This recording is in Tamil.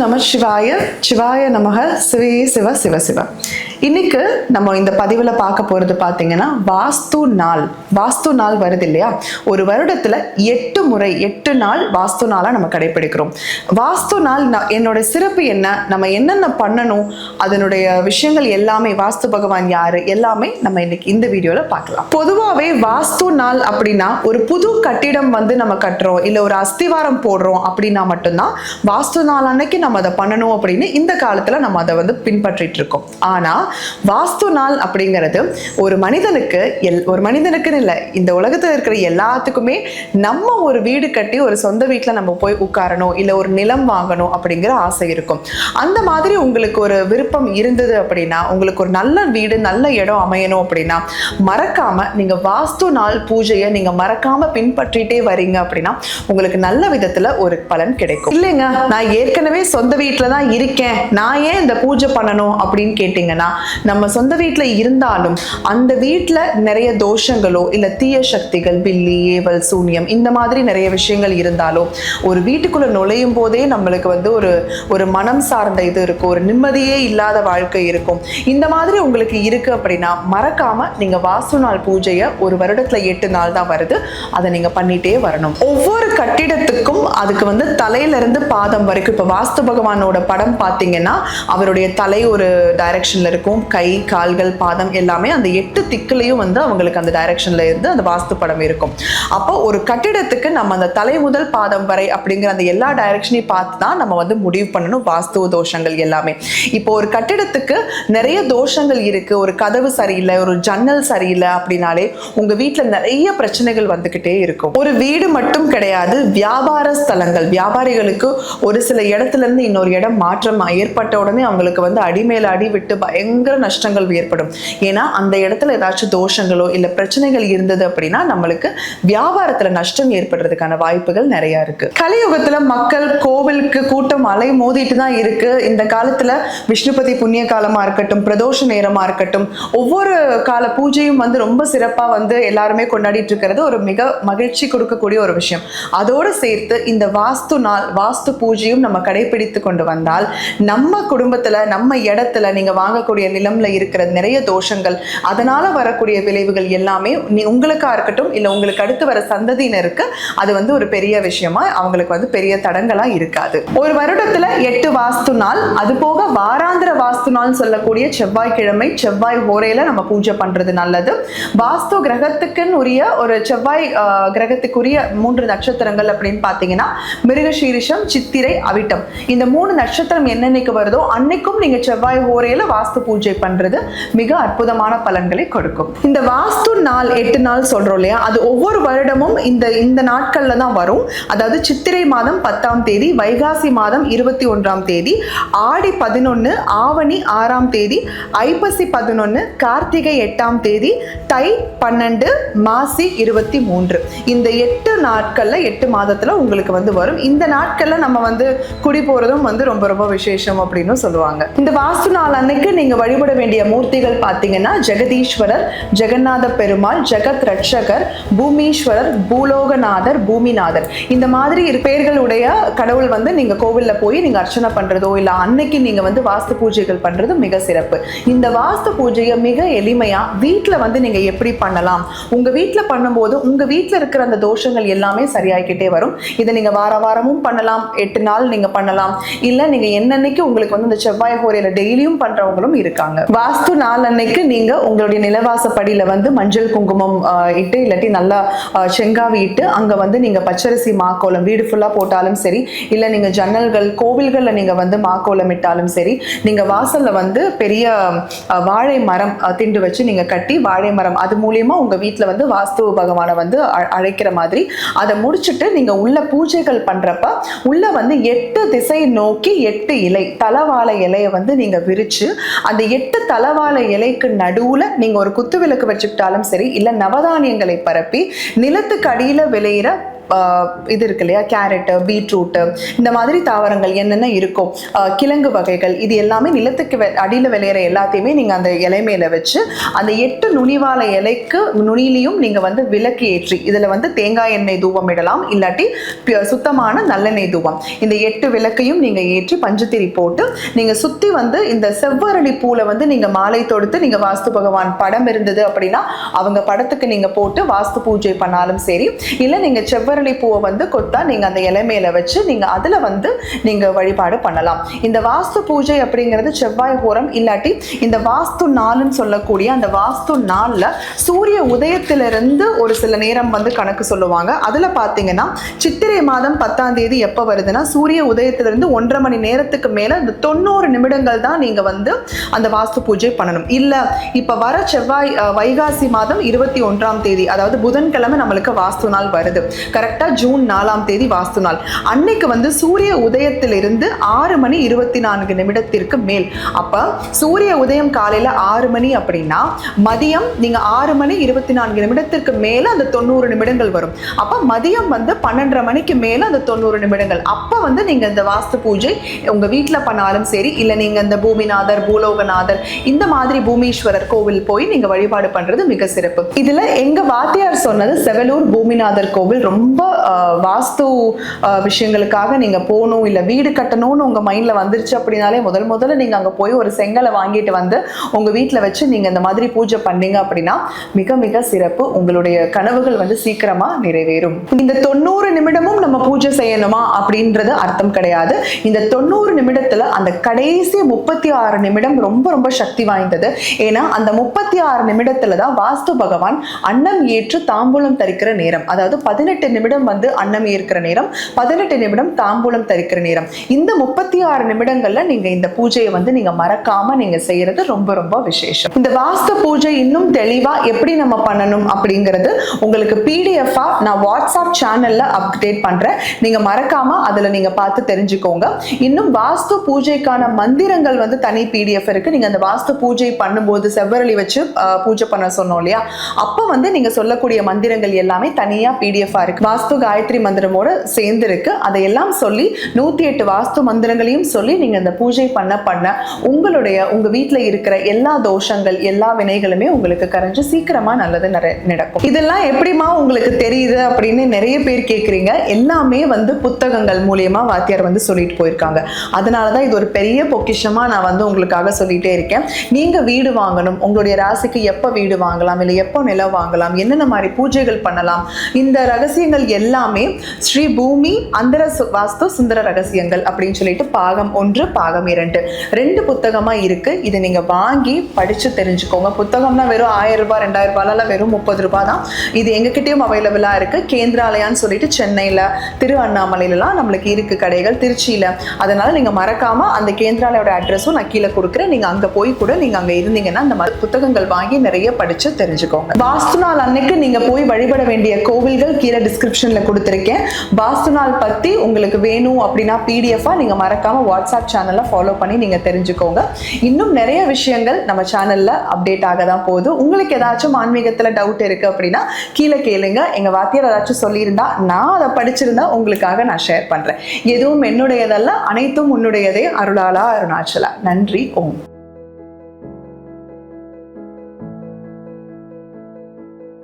நம சிவாய சிவாய நமக சிவே சிவ சிவ சிவ. இன்னைக்கு நம்ம இந்த பதிவில் பார்க்க போகிறது பார்த்தீங்கன்னா வாஸ்து நாள். வாஸ்து நாள் வருது இல்லையா? ஒரு வருடத்தில் எட்டு முறை எட்டு நாள் வாஸ்து நாளாக நம்ம கடைபிடிக்கிறோம் வாஸ்து நாள் என்னோட சிறப்பு என்ன? நம்ம என்னென்ன பண்ணணும்? அதனுடைய விஷயங்கள் எல்லாமே வாஸ்து பகவான் யார்? எல்லாமே நம்ம இன்னைக்கு இந்த வீடியோவில் பார்க்கலாம். பொதுவாகவே வாஸ்து நாள் அப்படின்னா ஒரு புது கட்டிடம் வந்து நம்ம கட்டுறோம் இல்லை ஒரு அஸ்திவாரம் போடுறோம் அப்படின்னா மட்டும்தான் வாஸ்து நாள் அன்னைக்கு நம்ம அதை பண்ணணும் அப்படின்னு இந்த காலத்தில் நம்ம அதை வந்து பின்பற்றிட்டு இருக்கோம். ஆனால் வாஸ்து நாள் அப்படிங்கிறது ஒரு மனிதனுக்கு எல் ஒரு மனிதனுக்குன்னு இல்லை இந்த உலகத்தில் இருக்கிற எல்லாத்துக்குமே நம்ம ஒரு வீடு கட்டி ஒரு சொந்த வீட்டில் நம்ம போய் உட்காரணும் இல்லை ஒரு நிலம் வாங்கணும் அப்படிங்கிற ஆசை இருக்கும். அந்த மாதிரி உங்களுக்கு ஒரு விருப்பம் இருந்தது அப்படின்னா உங்களுக்கு ஒரு நல்ல வீடு நல்ல இடம் அமையணும் அப்படின்னா மறக்காம நீங்க வாஸ்து நாள் பூஜையை நீங்க மறக்காம பின்பற்றிட்டே வரீங்க அப்படின்னா உங்களுக்கு நல்ல விதத்துல ஒரு பலன் கிடைக்கும். இல்லைங்க நான் ஏற்கனவே சொந்த வீட்டில் தான் இருக்கேன். நான் ஏன் இந்த பூஜை பண்ணணும் அப்படின்னு கேட்டிங்கன்னா நம்ம சொந்த வீட்டில் இருந்தாலும் அந்த வீட்டில் நிறைய தோஷங்களோ இல்லை தீய சக்திகள் பில்லி ஏவல் சூன்யம் இந்த மாதிரி நிறைய விஷயங்கள் இருந்தாலோ ஒரு வீட்டுக்குள்ள நுழையும் போதே நம்மளுக்கு வந்து ஒரு ஒரு மனம் சார்ந்த இது இருக்கும் ஒரு நிம்மதியே இல்லாத வாழ்க்கை இருக்கும். இந்த மாதிரி உங்களுக்கு இருக்கு அப்படின்னா மறக்காம நீங்க வாசு நாள் பூஜையை ஒரு வருடத்தில் எட்டு நாள் தான் வருது. அதை நீங்கள் பண்ணிட்டே வரணும். ஒவ்வொரு கட்டிடத்துக்கும் அதுக்கு வந்து தலையில இருந்து பாதம் வரைக்கும் இப்போ வாஸ்து பகவானோட படம் பார்த்தீங்கன்னா அவருடைய தலை ஒரு டைரக்ஷனில் இருக்கும். கை கால்கள் பாதம் எல்லாமே அந்த எட்டு திக்குலையும் வந்து அவங்களுக்கு அந்த டைரக்ஷன்ல இருந்து அந்த வாஸ்து படம் இருக்கும். அப்போ ஒரு கட்டிடத்துக்கு நம்ம அந்த தலை முதல் பாதம் வரை அப்படிங்கிற அந்த எல்லா டைரக்ஷனையும் பார்த்து தான் நம்ம வந்து முடிவு பண்ணணும். வாஸ்து தோஷங்கள் எல்லாமே. இப்போ ஒரு கட்டிடத்துக்கு நிறைய தோஷங்கள் இருக்கு. ஒரு கதவு சரியில்லை ஒரு ஜன்னல் சரியில்லை அப்படின்னாலே உங்க வீட்டில் நிறைய பிரச்சனைகள் வந்துகிட்டே இருக்கும். ஒரு வீடு மட்டும் கிடையாது வியாபார ஸ்தலங்கள். வியாபாரிகளுக்கு ஒரு சில இடத்துல இருந்து இன்னொரு இடம் மாற்றம் ஏற்பட்ட உடனே அவங்களுக்கு வந்து அடிமேல அடி விட்டு பயங்கர நஷ்டங்கள் ஏற்படும். ஏன்னா அந்த இடத்துல ஏதாச்சும் தோஷங்களோ இல்லை பிரச்சனைகள் இருந்தது அப்படின்னா நம்மளுக்கு வியாபாரத்துல நஷ்டம் ஏற்படுறதுக்கான வாய்ப்புகள் நிறைய இருக்கு. கலியுகத்தில் மக்கள் கோவிலுக்கு கூட்டம் அலை மோதிட்டு தான் இருக்கு. இந்த காலத்துல விஷ்ணுபதி புண்ணிய காலமா இருக்கட்டும் பிரதோஷ நேரமா இருக்கட்டும் ஒவ்வொரு கால பூஜையும் வந்து ரொம்ப சிறப்பாக வந்து எல்லாருமே கொண்டாடிட்டு இருக்கிறது ஒரு மிக மகிழ்ச்சி கொடுக்கக்கூடிய ஒரு விஷயம். அதோடு சேர்த்து இந்த வாஸ்து நாள் வாஸ்து பூஜையும் நம்ம கடைபிடித்து கொண்டு வந்தால் நம்ம குடும்பத்துல நம்ம இடத்துல நீங்க வாங்கக்கூடிய நிலம்ல இருக்கிற நிறைய தோஷங்கள் அதனால வரக்கூடிய விளைவுகள் எல்லாமே நீ உங்களுக்கா இருக்கட்டும் இல்லை உங்களுக்கு அடுத்து வர சந்ததியினருக்கு அது வந்து ஒரு பெரிய விஷயமா அவங்களுக்கு வந்து பெரிய தடங்களா இருக்காது. ஒரு வருடத்துல எட்டு வாஸ்து நாள் அது போக வாராந்திர வாஸ்து நாள் சொல்லக்கூடிய செவ்வாய்க்கிழமை செவ்வாய் ஹோரையில நம்ம பூஜை பண்றது நல்லது. வாஸ்து கிரகத்துக்குன்னு உரிய ஒரு செவ்வாய் கிரகத்துக்குரிய மூன்று நட்சத்திரங்கள் அப்படின்னு பார்த்தீங்கன்னா மிருகசீரிஷம் சித்திரை அவிட்டம். இந்த மூணு நட்சத்திரம் என்னென்னைக்கு வருதோ அன்னைக்கும் நீங்க செவ்வாய் ஹோரையில வாஸ்து பூஜை பண்றது மிக அற்புதமான பலன்களை கொடுக்கும். இந்த வாஸ்து நாள் எட்டு நாள் சொல்றோம் இல்லையா? அது ஒவ்வொரு வருடமும் இந்த இந்த நாட்கள்ல தான் வரும். அதாவது சித்திரை மாதம் பத்தாம் தேதி வைகாசி மாதம் இருபத்தி ஒன்றாம் தேதி ஆடி பதினொன்று ஆவணி ஆறாம் தேதி ஐப்பசி பதினொன்று கார்த்திகை எட்டாம் தேதி தை பன்னெண்டு மாசி இருபத்தி மூன்று. இந்த எட்டு நாட்கள்ல எட்டு மாதத்துல உங்களுக்கு வந்து வரும். இந்த நாட்கள்ல நம்ம வந்து குடி போறதும் வந்து ரொம்ப ரொம்ப விசேஷம் அப்படின்னு சொல்லுவாங்க. இந்த வாஸ்து நாள் அன்னைக்கு நீங்க வழிபட வேண்டிய மூர்த்திகள் பார்த்தீங்கன்னா ஜெகதீஸ்வரர் ஜெகநாத பெருமாள் ஜெகத் ரட்சகர் பூமீஸ்வரர் பூலோகநாதர் பூமிநாதர். இந்த மாதிரி பெயர்களுடைய கடவுள் வந்து நீங்க கோவிலில் போய் நீங்க அர்ச்சனை பண்றதோ இல்லை அன்னைக்கு நீங்க வந்து வாஸ்து பூஜைகள் பண்றது மிக சிறப்பு. இந்த வாஸ்து பூஜையை மிக எளிமையா வீட்டில் வந்து நீங்க எப்படி பண்ணலாம்? உங்க வீட்டில் பண்ணும்போது உங்க வீட்டில் இருக்கிற அந்த தோஷங்கள் எல்லாமே சரியாகிக்கிட்டே வரும். இதை நீங்க வார வாரமும் பண்ணலாம் எட்டு நாள் நீங்க பண்ணலாம். இல்லை நீங்க என்னன்னைக்கு உங்களுக்கு வந்து இந்த செவ்வாய் ஹோரையில டெய்லியும் பண்றவங்களும் இருக்காங்க. வாஸ்து நாள் அன்னைக்கு நீங்க உங்களுடைய நிலவாசப்படியில வந்து மஞ்சள் குங்குமம் இட்டு இல்லாட்டி நல்லா செங்காவி இட்டு அங்க வந்து நீங்க பச்சரிசி மாக்கோலம் வீடு ஃபுல்லா போட்டாலும் சரி இல்ல நீங்க ஜன்னல்கள் கோவில்கள்ல நீங்க வந்து மாக்கோலம் இட்டாலும் சரி நீங்க வாசல்ல வந்து பெரிய வாழை மரம் திண்டு வச்சு நீங்க கட்டி வாழை மரம் அது மூலியமா உங்க வீட்டுல வந்து வாஸ்து பகவானை வந்து அழைக்கிற மாதிரி அதை முடிச்சுட்டு நீங்க உள்ள பூஜைகள் பண்றப்ப உள்ள வந்து எட்டு திசை நோக்கி எட்டு இலை தலவாழை இலையை வந்து நீங்க விரிச்சு அந்த எட்டு தளவாழ இலைக்கு நடுவுல நீங்க ஒரு குத்து விளக்கு வச்சுக்கிட்டாலும் சரி இல்ல நவதானியங்களை பரப்பி நிலத்துக்கு அடியில விளையிற இது இருக்கு இல்லையா? கேரட்டு பீட்ரூட்டு இந்த மாதிரி தாவரங்கள் என்னென்ன இருக்கோ கிழங்கு வகைகள் இது எல்லாமே நிலத்துக்கு அடியில் விளையிற எல்லாத்தையுமே நீங்கள் அந்த இலை மேலே வச்சு அந்த எட்டு நுனிவால இலைக்கு நுனியிலையும் நீங்கள் வந்து விளக்கு ஏற்றி இதில் வந்து தேங்காய் எண்ணெய் தூவம் இடலாம் இல்லாட்டி சுத்தமான நல்லெண்ணெய் தூவம். இந்த எட்டு விளக்கையும் நீங்கள் ஏற்றி பஞ்சுத்திரி போட்டு நீங்கள் சுற்றி வந்து இந்த செவ்வரளி பூவில் வந்து நீங்கள் மாலை தொடுத்து நீங்கள் வாஸ்து பகவான் படம் இருந்தது அப்படின்னா அவங்க படத்துக்கு நீங்கள் போட்டு வாஸ்து பூஜை பண்ணாலும் சரி இல்லை நீங்கள் செவ்வர செவ்வரளி பூவை வந்து கொத்தா நீங்க அந்த இலை மேல வச்சு நீங்க அதுல வந்து நீங்க வழிபாடு பண்ணலாம். இந்த வாஸ்து பூஜை அப்படிங்கிறது செவ்வாய் ஹோரம் இல்லாட்டி இந்த வாஸ்து நாள்னு சொல்லக்கூடிய அந்த வாஸ்து நாள்ல சூரிய உதயத்திலிருந்து ஒரு சில நேரம் வந்து கணக்கு சொல்லுவாங்க. அதுல பாத்தீங்கன்னா சித்திரை மாதம் பத்தாம் தேதி எப்ப வருதுன்னா சூரிய உதயத்திலிருந்து ஒன்றரை மணி நேரத்துக்கு மேல இந்த தொண்ணூறு நிமிடங்கள் தான் நீங்க வந்து அந்த வாஸ்து பூஜை பண்ணணும். இல்ல இப்ப வர செவ்வாய் வைகாசி மாதம் இருபத்தி ஒன்றாம் தேதி அதாவது புதன்கிழமை நம்மளுக்கு வாஸ்து நாள் வருது. கரெக்ட் கரெக்டாக ஜூன் நாலாம் தேதி வாஸ்து நாள். அன்னைக்கு வந்து சூரிய உதயத்திலிருந்து ஆறு மணி இருபத்தி நான்கு நிமிடத்திற்கு மேல். அப்போ சூரிய உதயம் காலையில் ஆறு மணி அப்படின்னா மதியம் நீங்கள் ஆறு மணி இருபத்தி நான்கு நிமிடத்திற்கு மேலே அந்த தொண்ணூறு நிமிடங்கள் வரும். அப்போ மதியம் வந்து பன்னெண்டரை மணிக்கு மேலே அந்த தொண்ணூறு நிமிடங்கள். அப்போ வந்து நீங்கள் இந்த வாஸ்து பூஜை உங்கள் வீட்டில் பண்ணாலும் சரி இல்லை நீங்கள் இந்த பூமிநாதர் பூலோகநாதர் இந்த மாதிரி பூமீஸ்வரர் கோவில் போய் நீங்கள் வழிபாடு பண்ணுறது மிக சிறப்பு. இதில் எங்கள் வாத்தியார் சொன்னது செவலூர் பூமிநாதர் கோவில் ரொம்ப வாஸ்து விஷயங்களுக்காக நீங்க போகணும் இல்லை வீடு கட்டணும்னு உங்க மைண்டில் வந்துருச்சு அப்படின்னாலே முதல் முதல்ல நீங்க அங்க போய் ஒரு செங்கலை வாங்கிட்டு வந்து உங்க வீட்டில் வச்சு நீங்க இந்த மாதிரி பூஜை பண்ணீங்க அப்படின்னா மிக மிக சிறப்பு. உங்களுடைய கனவுகள் வந்து சீக்கிரமா நிறைவேறும். இந்த தொண்ணூறு நிமிடமும் பூஜை செய்யணுமா அப்படின்றது அர்த்தம் கிடையாது. இந்த தொண்ணூறு நிமிடத்துல அந்த கடைசி முப்பத்தி ஆறு நிமிடம் ரொம்ப ரொம்ப சக்தி வாய்ந்தது. ஏன்னா அந்த முப்பத்தி ஆறு நிமிடத்துல தான் வாஸ்து பகவான் அன்னம் ஏற்று தாம்பூலம் தரிக்கிற நேரம். அதாவது பதினெட்டு நிமிடம் வந்து அன்னம் ஏற்கிற நேரம் பதினெட்டு நிமிடம் தாம்பூலம் தரிக்கிற நேரம். இந்த முப்பத்தி ஆறு நிமிடங்கள்ல நீங்க இந்த பூஜையை வந்து நீங்க மறக்காம நீங்க செய்யறது ரொம்ப ரொம்ப விசேஷம். இந்த வாஸ்து பூஜை இன்னும் தெளிவா எப்படி நம்ம பண்ணணும் அப்படிங்கிறது உங்களுக்கு பிடிஎஃபா நான் வாட்ஸ்அப் சேனல்ல அப்டேட் பண்றேன். நீங்க மறக்காம அதுல நீங்க பார்த்து தெரிஞ்சுக்கோங்க. இன்னும் வாஸ்து பூஜைக்கான மந்திரங்கள் வந்து தனி பிடிஎஃப் இருக்கு. நீங்க அந்த வாஸ்து பூஜை பண்ணும்போது செவ்வரளி வச்சு பூஜை பண்ண சொன்னோம் இல்லையா? அப்ப வந்து நீங்க சொல்லக்கூடிய மந்திரங்கள் எல்லாமே தனியா பிடிஎஃபா இருக்கு. வாஸ்து காயத்ரி மந்திரமோட சேர்ந்து இருக்கு அதையெல்லாம் சொல்லி நூத்தி எட்டு வாஸ்து மந்திரங்களையும் சொல்லி நீங்க அந்த பூஜை பண்ண பண்ண உங்களுடைய உங்க வீட்டுல இருக்கிற எல்லா தோஷங்கள் எல்லா வினைகளுமே உங்களுக்கு கரைஞ்சு சீக்கிரமா நல்லது நடக்கும். இதெல்லாம் எப்படிமா உங்களுக்கு தெரியுது அப்படின்னு நிறைய பேர் கேக்குறீங்க. எல்லாமே வந்து புத்தகங்கள் மூலியமா வாத்தியார் வந்து சொல்லிட்டு போயிருக்காங்க. அதனாலதான் இது ஒரு பெரிய பொக்கிஷமா நான் வந்து உங்களுக்காக சொல்லிட்டே இருக்கேன். நீங்க வீடு வாங்கணும். உங்களுடைய ராசிக்கு எப்ப வீடு வாங்கலாம்? இல்லை எப்போ நிலம் வாங்கலாம்? என்னென்ன மாதிரி பூஜைகள் பண்ணலாம்? இந்த ரகசியங்கள் எல்லாமே ஸ்ரீ பூமி அந்தர சு- வாஸ்து சுந்தர ரகசியங்கள் அப்படின்னு சொல்லிட்டு பாகம் ஒன்று பாகம் இரண்டு. ரெண்டு புத்தகமா இருக்கு. இதை நீங்க வாங்கி படிச்சு தெரிஞ்சுக்கோங்க. புத்தகம்னா வெறும் ஆயிரம் ரூபாய் ரெண்டாயிரம் ரூபாய்லாம் வெறும் முப்பது ரூபாய் தான். இது எங்ககிட்டயும் அவைலபிளா இருக்கு. கேந்திராலயான்னு சொல்லிட்டு சென்னையில திரு அண்ணாமலையிலலாம் நம்மளுக்கு இருக்கு கடைகள் திருச்சியில். அதனால நீங்கள் மறக்காம அந்த கேந்திராலயோட அட்ரஸும் நான் கீழே கொடுக்குறேன். நீங்கள் அங்கே போய் கூட நீங்கள் அங்கே இருந்தீங்கன்னா அந்த புத்தகங்கள் வாங்கி நிறைய படிச்சு தெரிஞ்சுக்கோங்க. வாஸ்து நாள் அன்னைக்கு நீங்கள் போய் வழிபட வேண்டிய கோவில்கள் கீழே டிஸ்கிரிப்ஷனில் கொடுத்துருக்கேன். வாஸ்து நாள் பற்றி உங்களுக்கு வேணும் அப்படின்னா பிடிஎஃபாக நீங்கள் மறக்காம வாட்ஸ்அப் சேனலை ஃபாலோ பண்ணி நீங்கள் தெரிஞ்சுக்கோங்க. இன்னும் நிறைய விஷயங்கள் நம்ம சேனலில் அப்டேட் ஆக தான் போகுது. உங்களுக்கு ஏதாச்சும் ஆன்மீகத்தில் டவுட் இருக்கு அப்படின்னா கீழே கேளுங்க. எங்கள் வாத்தியார் ஏதாச்சும் சொல்லியிருந்தா நான் அதை படிச்சிருந்தா உங்களுக்காக நான் ஷேர் பண்றேன். எதுவும் என்னுடையதல்ல அனைத்தும் உன்னுடையதே அருளாலா அருணாச்சலா. நன்றி ஓம்.